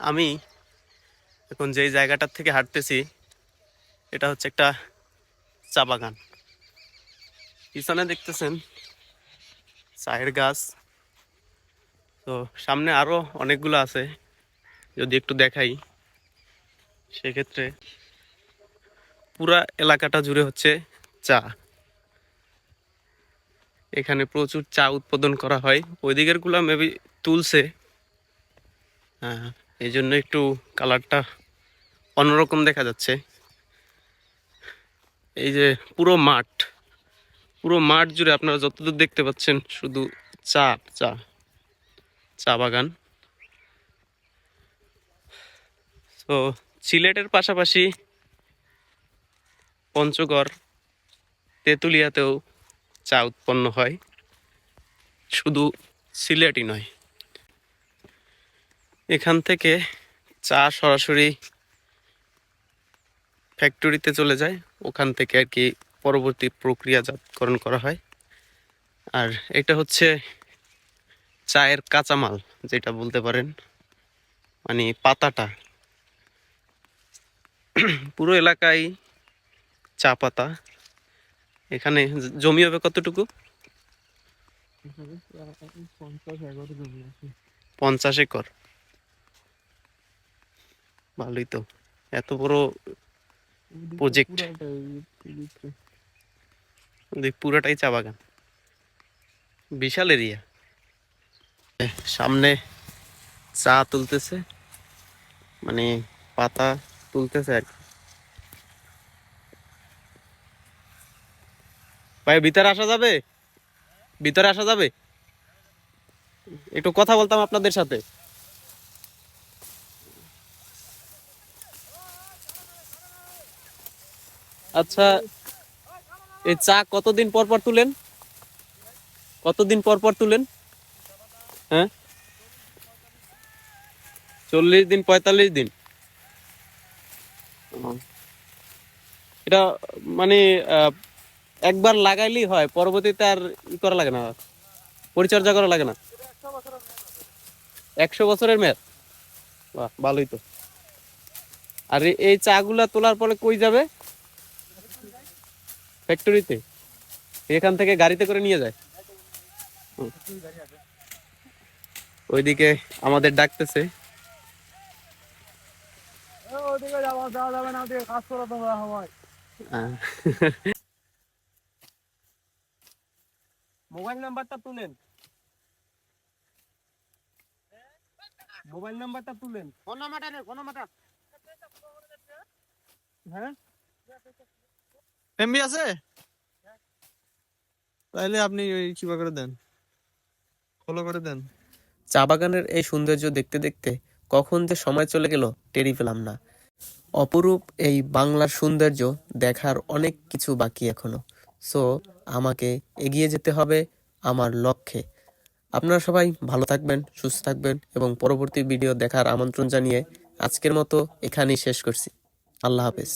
আমি এখন যেই জায়গাটার থেকে হাঁটতেছি, এটা হচ্ছে একটা চা বাগান। পিছনে দেখতেছেন চায়ের গাছ। তো সামনে আরও অনেকগুলো আছে, যদি একটু দেখাই, সেক্ষেত্রে পুরা এলাকাটা জুড়ে হচ্ছে চা। এখানে প্রচুর চা উৎপাদন করা হয়। ওই দিকেরগুলা মেবি তুলছে। হ্যাঁ। এই জন্য একটু কালারটা অন্যরকম দেখা যাচ্ছে। এই যে পুরো মাঠ পুরো মাঠ জুড়ে আপনারা যতদূর দেখতে পাচ্ছেন শুধু চা চা চা বাগান। তো সিলেটের পাশাপাশি পঞ্চগড়, তেঁতুলিয়াতেও চা উৎপন্ন হয়। শুধু সিলেটই নয়। এখান থেকে চা সরাসরি ফ্যাক্টরিতে চলে যায়। ওখান থেকে আর কি পরবর্তী প্রক্রিয়াজাতকরণ করা হয়। আর এটা হচ্ছে চায়ের কাঁচামাল যেটা বলতে পারেন মানে পাতাটা। পুরো এলাকায় চা পাতা। এখানে জমি হবে কতটুকু? পঞ্চাশ একর। ভালোই তো। এত বড়. দেখ, পুরোটাই চা বাগান। বিশাল এরিয়া সামনে চা তুলতেছে। মানে পাতা তুলতেছে আর। ভাই, ভিতরে আসা যাবে? ভিতরে আসা যাবে? একটু কথা বলতাম আপনাদের সাথে। আচ্ছা এই চা কতদিন পর পর তুলেন? কতদিন পর পর তুলেন? হ্যাঁ? চল্লিশ দিন, পঁয়তাল্লিশ দিন। এটা মানে একবার লাগাইলেই হয়, পরবর্তীতে আর ই করা লাগে না, পরিচর্যা করা লাগে না। একশো বছরের মেয়াদ। বাহ, ভালোই তো। আর এই চাগুলা তোলার পরে কই যাবে? ফ্যাক্টরিতে এখান থেকে গাড়িতে করে নিয়ে যায়? ওইদিকে আমাদের ডাকতেছে। মোবাইল নাম্বারটা তুলেন। মোবাইল নাম্বারটা তুলেন। ফোন নাম্বারটা ফোন নাম্বারটা। হ্যাঁ? এমবি আছে? আপনি ওই করে দেন? ফলো করে দেন। চা বাগানের এই সৌন্দর্য দেখতে দেখতে কখন যে সময় চলে গেল টেরি পেলাম না। অপরূপ এই বাংলার সৌন্দর্য দেখার অনেক কিছু বাকি এখনও। সো আমাকে এগিয়ে যেতে হবে আমার লক্ষ্যে। আপনারা সবাই ভালো থাকবেন, সুস্থ থাকবেন এবং পরবর্তী ভিডিও দেখার আমন্ত্রণ জানিয়ে আজকের মতো এখানেই শেষ করছি। আল্লাহ হাফেজ।